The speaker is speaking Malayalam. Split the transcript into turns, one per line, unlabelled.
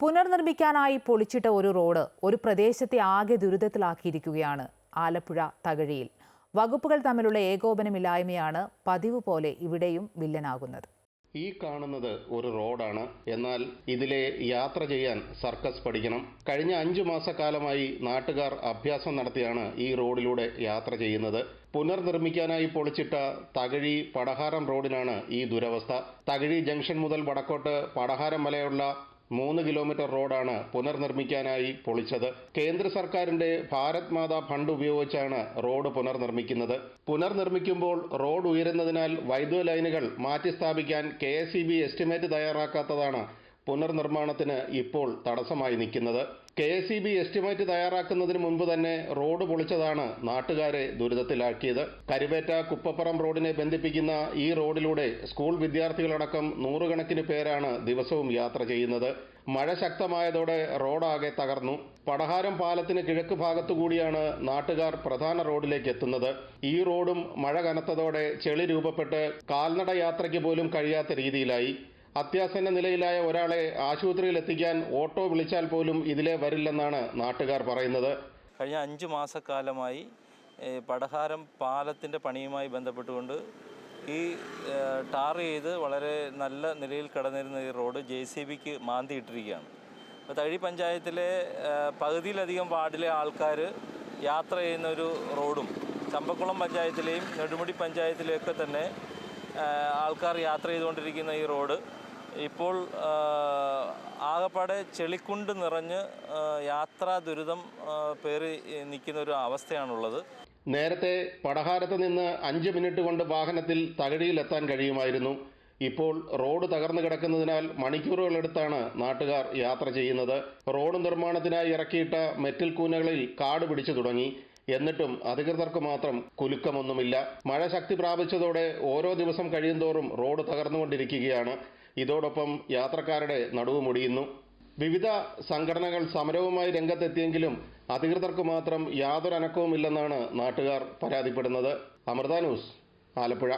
പുനർനിർമ്മിക്കാനായി പൊളിച്ചിട്ട ഒരു റോഡ് ഒരു പ്രദേശത്തെ ആകെ ദുരിതത്തിലാക്കിയിരിക്കുകയാണ് ആലപ്പുഴ തകഴിയിൽ. വകുപ്പുകൾ തമ്മിലുള്ള ഏകോപനമില്ലായ്മയാണ് പതിവ് പോലെ ഇവിടെയും വില്ലനാകുന്നത്.
ഈ കാണുന്നത് ഒരു റോഡാണ്. എന്നാൽ ഇതിലെ യാത്ര ചെയ്യാൻ സർക്കസ് പഠിക്കണം. കഴിഞ്ഞ അഞ്ചു മാസക്കാലമായി നാട്ടുകാർ അഭ്യാസം നടത്തിയാണ് ഈ റോഡിലൂടെ യാത്ര ചെയ്യുന്നത്. പുനർനിർമ്മിക്കാനായി പൊളിച്ചിട്ട തകഴി പടഹാരം റോഡിനാണ് ഈ ദുരവസ്ഥ. തകഴി ജംഗ്ഷൻ മുതൽ വടക്കോട്ട് പടഹാരം വരെയുള്ള മൂന്ന് കിലോമീറ്റർ റോഡാണ് പുനർനിർമ്മിക്കാനായി പൊളിച്ചത്. കേന്ദ്ര സർക്കാരിന്റെ ഭാരത് മാതാ ഫണ്ട് ഉപയോഗിച്ചാണ് റോഡ് പുനർനിർമ്മിക്കുന്നത്. പുനർനിർമ്മിക്കുമ്പോൾ റോഡ് ഉയരുന്നതിനാൽ വൈദ്യുത ലൈനുകൾ മാറ്റി സ്ഥാപിക്കാൻ കെ എസ്റ്റിമേറ്റ് തയ്യാറാക്കാത്തതാണ് പുനർനിർമ്മാണത്തിന് ഇപ്പോൾ തടസ്സമായി നിൽക്കുന്നത്. K S E B estimate തയ്യാറാക്കുന്നതിന് മുൻപ് തന്നെ റോഡ് പൊളിച്ചതാണ് നാട്ടുകാരെ ദുരിതത്തിലാക്കിയത്. കരുവേറ്റ കുപ്പപ്പുറം റോഡിനെ ബന്ധിപ്പിക്കുന്ന ഈ റോഡിലൂടെ സ്കൂൾ വിദ്യാർത്ഥികളടക്കം നൂറുകണക്കിന് പേരാണ് ദിവസവും യാത്ര ചെയ്യുന്നത്. മഴ ശക്തമായതോടെ റോഡാകെ തകർന്നു. പടഹാരം പാലത്തിന് കിഴക്ക് ഭാഗത്തുകൂടിയാണ് നാട്ടുകാർ പ്രധാന റോഡിലേക്ക് എത്തുന്നത്. ഈ റോഡും മഴ കനത്തതോടെ ചെളി രൂപപ്പെട്ട് കാൽനട യാത്രയ്ക്ക് പോലും കഴിയാത്ത രീതിയിലായി. അത്യാസന്ന നിലയിലായ ഒരാളെ ആശുപത്രിയിൽ എത്തിക്കാൻ ഓട്ടോ വിളിച്ചാൽ പോലും ഇതിലെ വരില്ലെന്നാണ് നാട്ടുകാർ പറയുന്നത്.
കഴിഞ്ഞ അഞ്ച് മാസക്കാലമായി പടഹാരം പാലത്തിന്റെ പണിയുമായി ബന്ധപ്പെട്ടുകൊണ്ട് ഈ ടാർ ചെയ്ത് വളരെ നല്ല നിലയിൽ കടന്നിരുന്ന ഈ റോഡ് ജെ സി ബിക്ക് മാന്തിയിട്ടിരിക്കുകയാണ്. അപ്പോൾ തഴി പഞ്ചായത്തിലെ പകുതിയിലധികം വാർഡിലെ ആൾക്കാർ യാത്ര ചെയ്യുന്ന ഒരു റോഡും ചമ്പക്കുളം പഞ്ചായത്തിലെയും നെടുമുടി പഞ്ചായത്തിലെയൊക്കെ തന്നെ ആൾക്കാർ യാത്ര ചെയ്തുകൊണ്ടിരിക്കുന്ന ഈ റോഡ് ഇപ്പോൾ ആകപ്പാടെ ചെളിക്കുണ്ട് നിറഞ്ഞ് യാത്രാ ദുരിതം പേറി നിൽക്കുന്ന ഒരു അവസ്ഥയാണുള്ളത്.
നേരത്തെ പടഹാരത്ത് നിന്ന് അഞ്ച് മിനിറ്റ് കൊണ്ട് വാഹനത്തിൽ തകഴിയിലെത്താൻ കഴിയുമായിരുന്നു. ഇപ്പോൾ റോഡ് തകർന്നു കിടക്കുന്നതിനാൽ മണിക്കൂറുകളെടുത്താണ് നാട്ടുകാർ യാത്ര ചെയ്യുന്നത്. റോഡ് നിർമ്മാണത്തിനായി ഇറക്കിയിട്ട മെറ്റൽ കൂനകളിൽ കാട് പിടിച്ചു തുടങ്ങി. എന്നിട്ടും അധികൃതർക്ക് മാത്രം കുലുക്കമൊന്നുമില്ല. മഴ ശക്തി പ്രാപിച്ചതോടെ ഓരോ ദിവസം കഴിയുന്തോറും റോഡ് തകർന്നുകൊണ്ടിരിക്കുകയാണ്. ഇതോടൊപ്പം യാത്രക്കാരുടെ നടുവ് മുടിയുന്നു. വിവിധ സംഘടനകൾ സമരവുമായി രംഗത്തെത്തിയെങ്കിലും അധികൃതർക്ക് മാത്രം യാതൊരു അനക്കവുമില്ലെന്നാണ് നാട്ടുകാർ പരാതിപ്പെടുന്നത്. അമൃത ന്യൂസ് ആലപ്പുഴ.